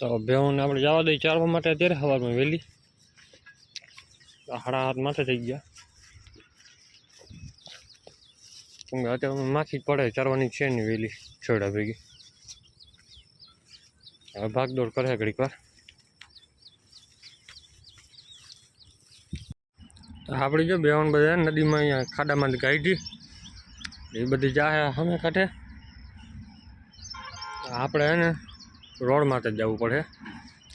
તો ભેહુંને આપણે જવા દઈએ ચારવા માટે અત્યારે સવારમાં વહેલી. હાડા હાથ માથે થઈ ગયા. કેમ કે અત્યારે માખી પડે ચારવાની છે નહીં વહેલી, છોડા ભેગી. હવે ભાગદોડ કરે ઘડીક વાર. આપણે જો બેવાન બધા નદીમાં અહીંયા ખાડામાં કાઢી એ બધી જાહે અમે કાંઠે. આપણે હે ને રોડ માટે જ જવું પડે.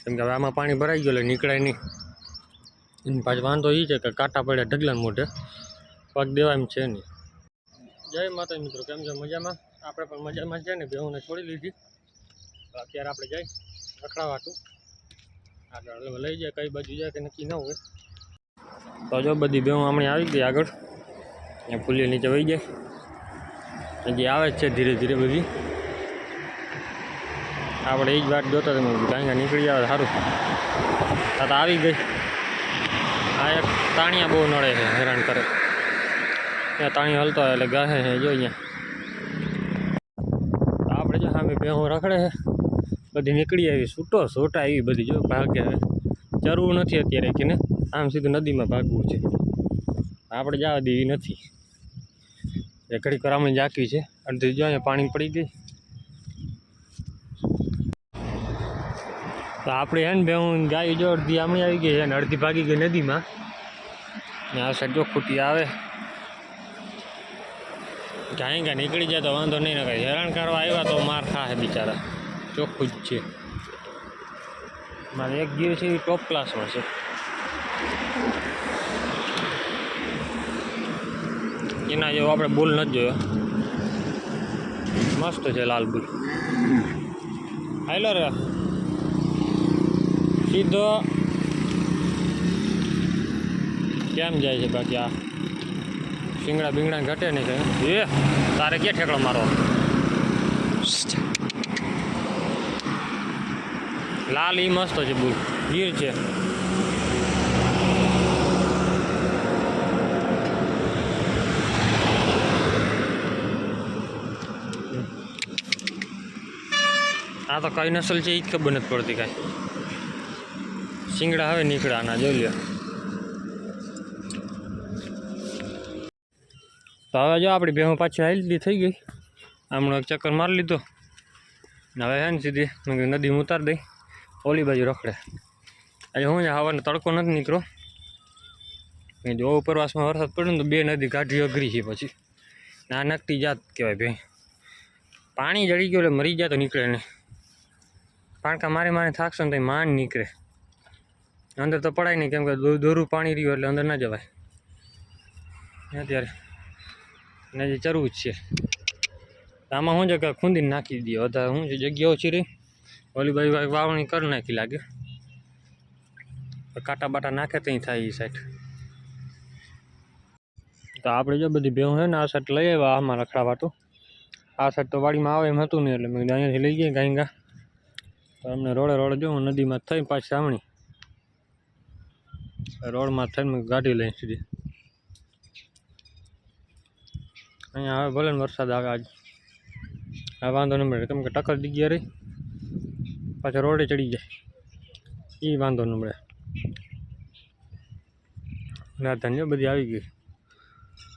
કેમ કે હવે આમાં પાણી ભરાઈ ગયું એટલે નીકળાય નહીં. એની પાછળ વાંધો એ છે કે કાંટા પડ્યા ઢગલા મોઢે. પગ દેવા એમ છે નહીં. જય માતા મિત્રો, કેમ છે? મજામાં? આપણે પણ મજામાં છે ને, બેહુને છોડી લીધી. અત્યારે આપણે જઈ રખડાવાટું. આગળ લઈ જાય, કઈ બાજુ જાય કે નક્કી ન હોય. તો જો બધી બેહું હમણાં આવી ગઈ આગળ. અહીંયા ફૂલી નીચે વહી જાય. હજી આવે જ છે ધીરે ધીરે બધી. આપણે એ જ વાત જોતા તમે ગાંગા નીકળી આવે, સારું. આ તો આવી ગઈ. આ એક તાણિયા બહુ નડે છે, હેરાન કરે. ત્યાં તાણી હલતો હોય એટલે ગાહે છે જો અહીંયા. આપણે જો સામે ભેહું રખડે છે. બધી નીકળી આવી, છૂટો છોટા આવી બધી જો ભાગે હવે ચરવું નથી અત્યારે કે ને, આમ સીધું નદીમાં ભાગવું છે. આપણે જવા દેવી નથી. એ ઘડી કરામણી જાકી છે. અડધી જો અહીંયા પાણી પડી ગઈ. તો આપણે હે ને બે હું ગાય જો અડધી આમણી આવી ગઈ છે અને અડધી ભાગી ગઈ નદીમાં. ને આ સાઈડ જો ખૂટી આવે. ગાય ગા નીકળી જાય તો વાંધો નહીં ને કાંઈ. હેરાન કરવા આવ્યા તો માર ખાશે બિચારા. ચોખ્ખું જ છે. મારે એક ગીર છે એ ટોપ ક્લાસમાં છે. એના જેવો આપણે બુલ નથી જોયો. મસ્ત છે લાલ બુલ. હાલો રે. સીધો કેમ જાય છે બાકી આ? શિંગડા બિંગડા ઘટે નહીં કઈ એ, તારે ક્યાં ઠેકડો મારો લાલ ઈ મસ્ત છે બુલ ગીર છે. આ તો કઈ નસલ છે એ જ ખબર નથી પડતી કાંઈ. શિંગડા હવે નીકળ્યા આના જોઈ લ્યો. તો હવે જો આપણી બેહું પાછી હેલ્દી થઈ ગઈ. હમણાં એક ચક્કર મારી લીધો. હવે હે ને સીધી નદીમાં ઉતારી દઈ, ઓલી બાજુ રખડે. આજે હું હવાનો તડકો નથી નીકળો જો ઉપરવાસમાં વરસાદ પડ્યો ને તો બે નદી કાઢી અઘરી છે પછી. ના નકતી જાત કહેવાય ભાઈ. પાણી જડી ગયું એટલે મરી જાય તો નીકળે નહીં. પાણકા મારે મારે થાકશો ને તો માન નીકળે. અંદર તો પડાય નહીં, કેમ કે દોરું પાણી રહ્યું એટલે અંદર ના જવાય. અત્યારે નજી ચરવું જ છે. આમાં શું છે કે ખૂંદીને નાખી દઈએ. વધારે શું છે, જગ્યા ઓછી રહી. ઓલી બાજુ વાવણી કરી નાખી લાગે. કાંટા બાટા નાખે ત્યાં થાય એ સાઈડ તો આપણે જો બધી ભેહું છે ને, આ સાઈડ લઈ આવ્યા આમાં રખડાવાટું. આ સાઈડ તો વાડીમાં આવે એમ હતું નહીં, એટલે મેં અહીંયાથી લઈ ગયા ગાયંગા. તો અમને રોડે રોડે જો નદીમાં થઈ પાછી સામણી રોડમાં થઈને ગાડી લઈને સીધી. અહીંયા હવે ભલે વરસાદ આવે આજ. હવે વાંધો ન મળે. કેમ કે ટક્કર ડીગી રહી પાછા રોડે ચડી જાય. એ વાંધો ન મળે. ના ધન્ય બધી આવી ગઈ.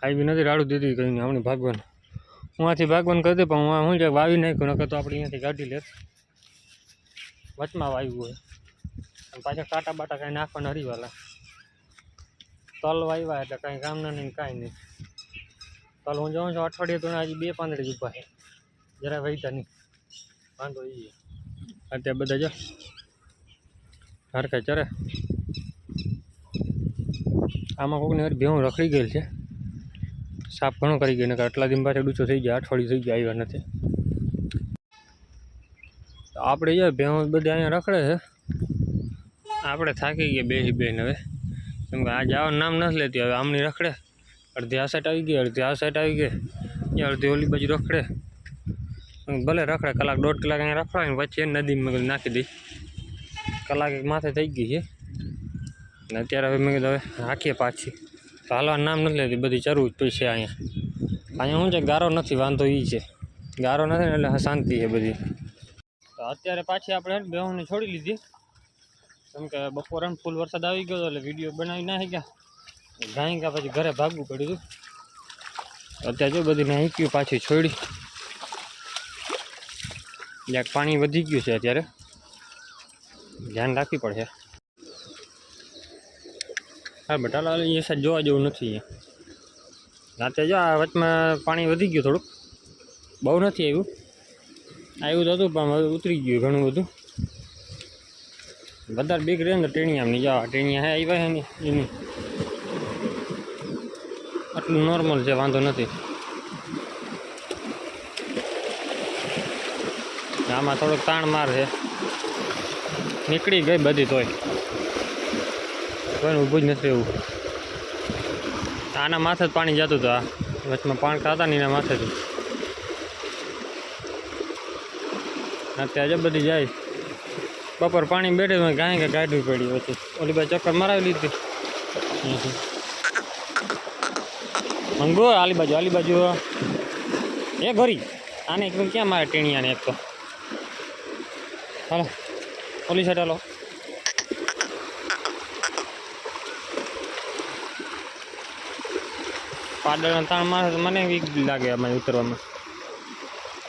આવી નથી, રાડું દીધી કંઈ હમણાં ભાગવાનું. હું આથી ભાગવાનું કરી દે, પણ હું હું છે વાવી નાખ્યું, નકર તો આપણે અહીંયાથી ગાડી લેત. વચમાં વાવ્યું હોય. પાછા કાંટા બાટા કાંઈ નાખવાના હરીવાલા તલ વાવ્યા એટલે કાંઈ કામના નહીં કાંઈ નહીં. તલ હું જાઉં છું, અઠવાડિયે તો હજી બે પાંદડી ઊભા છે. જરા વહીતા નહીં. વાંધો એ અત્યારે બધા જો હરખા ચરે આમાં કોકની વાર ભેહું રખડી ગયેલ છે. સાફ ઘણું કરી ગયું આટલા દિન પાછળ ડૂચો થઈ ગયા અઠવાડિયું થઈ ગયા, આવ્યા નથી. આપણે જો ભેહું બધા અહીંયા રખડે છે. આપણે થાકી ગયા બે બેન હવે. કેમ કે આ જવાનું નામ નથી લેતી, હવે આમની રખડે. અડધી આ સાઈડ આવી ગઈ, અડધી આ સાઈડ આવી ગઈ. ત્યાં અડધી ઓલી બાજુ રખડે. ભલે રખડે, કલાક દોઢ કલાક અહીંયા રખડાય ને પછી એ નદીમાં મેં નાખી દઈ કલાક એક માથે થઈ ગઈ છે. ને અત્યારે હવે મેં કીધું હવે રાખીએ પાછી. તો હાલવાનું નામ નથી લેતી, બધી ચરવું જ પૈસે અહીંયા. અહીંયા શું છે, ગારો નથી, વાંધો એ છે. ગારો નથી ને એટલે શાંતિ છે બધી. તો અત્યારે પાછી આપણે બેહોને છોડી લીધી. કેમ કે બપોરે ફૂલ વરસાદ આવી ગયો એટલે વીડિયો બનાવી નાખી ગયા. ગાઈ ગયા પછી ઘરે ભાગવું પડ્યું હતું. અત્યારે જો બધી નાખ્યું પાછી છોડી. જ્યાં પાણી વધી ગયું છે અત્યારે. ધ્યાન રાખવી પડશે. હા, બટાલા એ સાઈડ જોવા જેવું નથી અહીંયા. રાતે જો આ વચમાં પાણી વધી ગયું થોડુંક. બહુ નથી આવ્યું. આવ્યું તો હતું પણ ઉતરી ગયું ઘણું બધું. વધારે બીક રહે ને ટેણિયામની જો આ ટેણિયા હે આવ્યા હે ને, એની. આટલું નોર્મલ છે, વાંધો નથી. આમાં થોડોક તાણ માર છે. નીકળી ગઈ બધી તોય. કોઈ ઊભું જ નથી એવું આના માથે જ પાણી જતું હતું આ. વચમાં પાણી ખાતા ને એના માથેથી અત્યારે જો બધી જાય. બપોર પાણી બેઠે ગાય કે કાઢવી પડી પછી ઓલી બાજુ ચક્કર મરાવી લીધી. મંગો આલી બાજુ આલી બાજુ. એ ઘરી આને એક ક્યાં મારે ટેણિયાને? એક તો. હાલો. ઓલી સાઈડ હાલો. પાડળ તાણ મારે તો મને વીક લાગે આમાં ઉતરવામાં.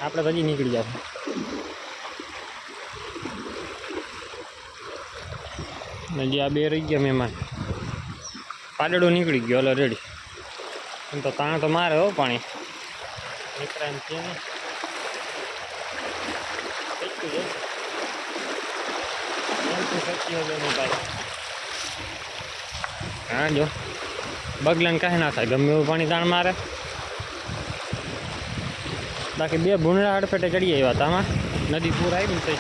આપણે તો નીકળી જશે. હજી આ બે રહી ગયા મહેમાન. પાડડો નીકળી ગયો ઓલરેડી એમ તો તાણ તો મારે હો પાણી. નીકળાય એમ છે જ. હા, જો. બગલાને કાંઈ ના થાય, ગમે એવું પાણી તાણ મારે. બાકી બે ભૂંડા હડફેટે ચડી આવ્યા હતા આમાં. નદી પૂર આવી ને થઈ.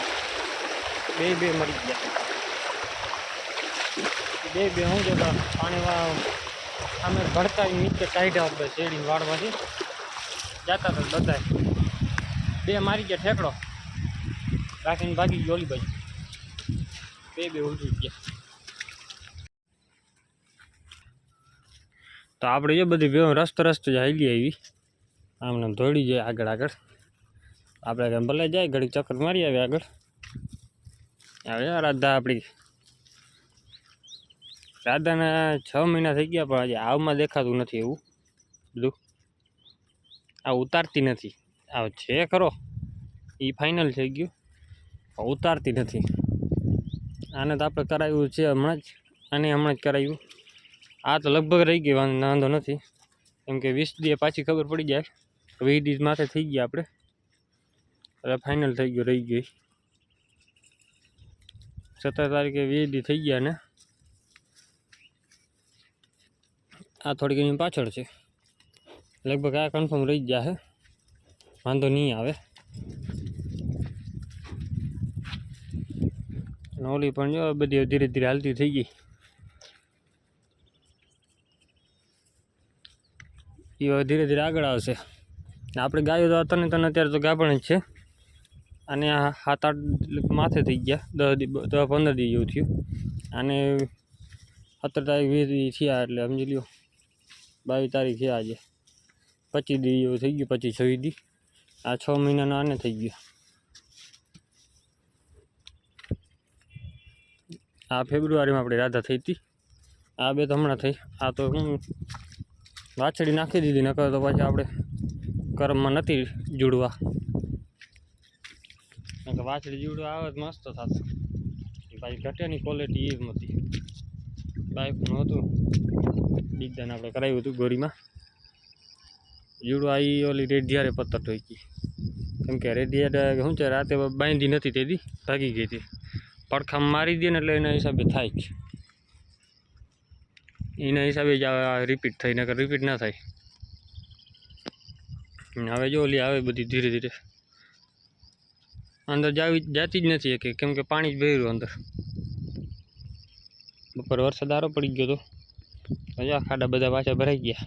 બે બે મરી ગયા. બે બે હું જતા પાણીમાં અમે ભડકાવી નીચે કાઢ્યા આપણે શેરડી વાળમાંથી જતા હતા બધાય. બે મારી ગયા ઠેકડો. રાખીને ભાગી ગયો ઓલી ભાઈ બે બે ઉલટી ગયા. તો આપણે એ બધી બે રસ્તો રસ્તો હાલી આવી. આમને આમ દોડી જાય આગળ આગળ. આપણે ભલે જાય ઘડી ચક્કર મારી આવે આગળ. હવે રાધા આપણી રાધાના છ મહિના થઈ ગયા, પણ હજી આવમાં દેખાતું નથી એવું. બધું. આ ઉતારતી નથી. આ છે ખરો. એ ફાઇનલ થઈ ગયું. ઉતારતી નથી. આને તો આપણે કરાવ્યું છે હમણાં જ. આને હમણાં જ કરાવ્યું. આ તો લગભગ રહી ગઈ વાંધો નથી. કેમ કે વીસ દી પાછી ખબર પડી જાય. વીસ દી માથે થઈ ગયા આપણે. હવે ફાઇનલ થઈ ગયું, રહી ગઈ. સત્તર તારીખે વીસ દી થઈ ગયા ને. આ થોડીક એની પાછળ છે. લગભગ આ કન્ફર્મ રહી જ જશે વાંધો નહીં આવે. નોલી પણ જો બધી ધીરે ધીરે હાલતી થઈ ગઈ. એ ધીરે ધીરે આગળ આવશે. આપણે ગાયો તો તને તને અત્યારે તો ગાભણ જ છે. અને આ સાત આઠ માથે થઈ ગયા. દસ દસ પંદર દી જેવું થયું. અને સત્તર તારીખ વીસ થયા એટલે સમજી લ્યો. બાવીસ તારીખ છે આજે. પચીસ દી જેવું થઈ ગયું, પચીસ છવ્વીસ દી. આ છ મહિનાનો આને થઈ ગયો. આ ફેબ્રુઆરીમાં આપણે રાધા થઈ હતી. આ બે તો હમણાં થઈ. આ તો હું વાછડી નાખી દીધી, નકર તો પછી આપણે કરમમાં નથી જુડવા. વાછડી જુડવા આવે તો મસ્ત થતું. પાછી ઘટેની ક્વોલિટી એ હતી. બાઈકનું હતું. બીજાને આપણે કરાવ્યું હતું ગોરીમાં. જુડવા એ ઓલી રેઢિયારે પત્તર ટોકી કેમ કે રેઢિયારે શું છે, રાતે બાંધી નથી તેથી ભાગી ગઈ હતી. પડખામ મારી દે ને એટલે એના હિસાબે થાય જ. એના હિસાબે જ રિપીટ થઈ નકર રિપીટ ના થાય. હવે જો ઓલી આવે બધી ધીરે ધીરે. અંદર જાવી જાતી જ નથી કે કેમ કે પાણી જ ભર્યું અંદર. બપોર વરસાદ આરો પડી ગયો તો. હજી ખાડા બધા પાછા ભરાઈ ગયા.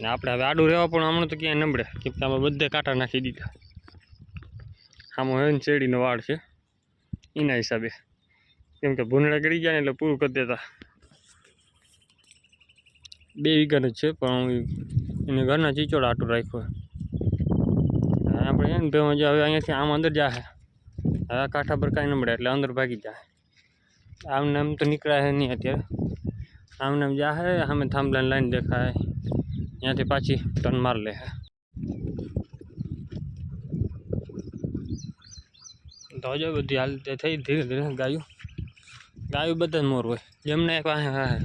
ને આપણે હવે આડું રહેવા પણ હમણાં તો ક્યાંય નબળે. કેમ કે આમાં બધે કાંટા નાખી દીધા. આમાં હવે શેરડીનો વાળ છે. એના હિસાબે. કેમ કે ભૂંડળા ગળી ગયા ને એટલે પૂરું કરી દેતા. બે વીઘાનું જ છે, પણ હું એને ઘરના ચીચોડ આટું રાખ્યો આપણે આપણે છે ને હવે અહીંયાથી આમ અંદર જાય હવે કાંઠા પર કાંઈ ન એટલે અંદર ભાગી જાય આમ તો નીકળાય નહીં અત્યારે. આમને આમ જાહે સામે થાંભલાની લાઈન દેખાય ત્યાંથી પાછી ટર્ન માર લે તો હજુ બધી હાલ તે થઈ ધીરે ધીરે ગાયું ગાયું બધા જ મોર હોય જેમને એક વાહે વાહે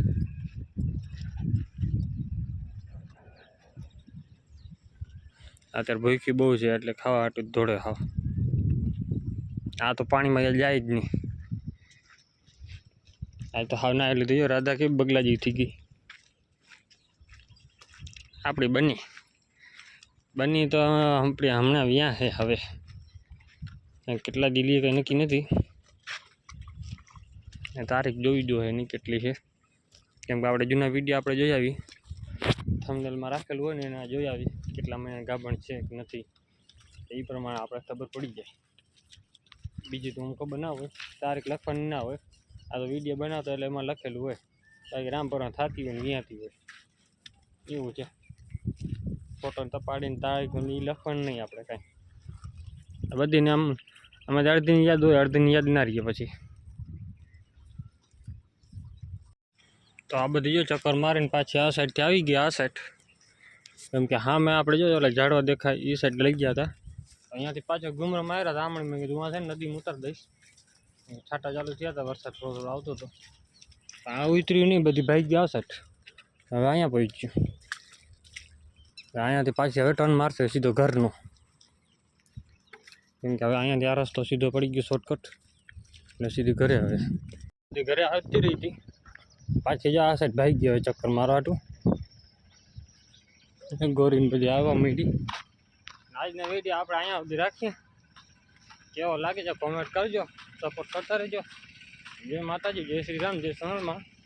અત્યારે ભૂખી બહુ છે એટલે ખાવા હાટું જ દોડે હાવ આ તો પાણીમાં જાય જ નહીં આ તો હાવના એટલે તો જો રાધા કે બગલાજી થઈ ગઈ. આપણી બની. બની તો આપણે હમણાં વ્યાં છે હવે. કેટલા દિલીએ કંઈ નક્કી નથી. તારીખ જોઈ જોઈએ એની કેટલી છે. કેમ કે આપણે જૂના વીડિયો આપણે જોઈ આવી. થમદલમાં રાખેલું હોય ને એને જોઈ આવી કેટલા મહિના ગાભણ છે કે નથી. એ પ્રમાણે આપણે ખબર પડી જાય. બીજું તો હું ખબર ના હોય. તારીખ લખવાની ના હોય. આ તો વીડિયો બનાવતો એટલે એમાં લખેલું હોય. બાકી રામપુરા થતી હોય ને વ્યાંથી હોય. એવું છે. ફોટોને તપાડીને તારીખ એ લખવાનું નહીં આપણે કાંઈ. બધીને આમ અમે અડધીની યાદ હોય, અડધીની યાદ ના રહીએ પછી. તો આ બધી જો ચક્કર મારીને પાછી આ સાઈડથી આવી ગયા, આ સાઈડ કેમ કે હા, મેં આપણે જો એટલે ઝાડવા દેખાય એ સાઈડ લઈ ગયા હતા. અહીંયાથી પાછો ઘુમરો માર્યા હતા, આમણે મેં કીધું આ છે ને નદીમાં ઉતાર દઈશ. છાંટા ચાલુ થયા હતા વરસાદ થોડો થોડો આવતો હતો. આ ઉતર્યું નહીં બધી ભાઈ ગયા આ હવે અહીંયા પહોંચ્યું. અહીંયાથી પાછી હવે ટર્ન મારશે સીધો ઘરનો. કેમ કે હવે અહીંયાથી આ રસ્તો સીધો પડી ગયો શોર્ટકટ એટલે સીધી ઘરે હવે. સીધી ઘરે આવતી રહી હતી. પાછી જો આ સાઈડ ભાઈ ગયો ચક્કર મારવા હાટું ગોરીને બધી આવવા માંડી. આજના વીડિયો આપણે અહીંયા સુધી રાખીએ. કેવો લાગે છે કોમેન્ટ કરજો. સપોર્ટ કરતા રહેજો. જય માતાજી જય શ્રી રામ જય સોનલમાં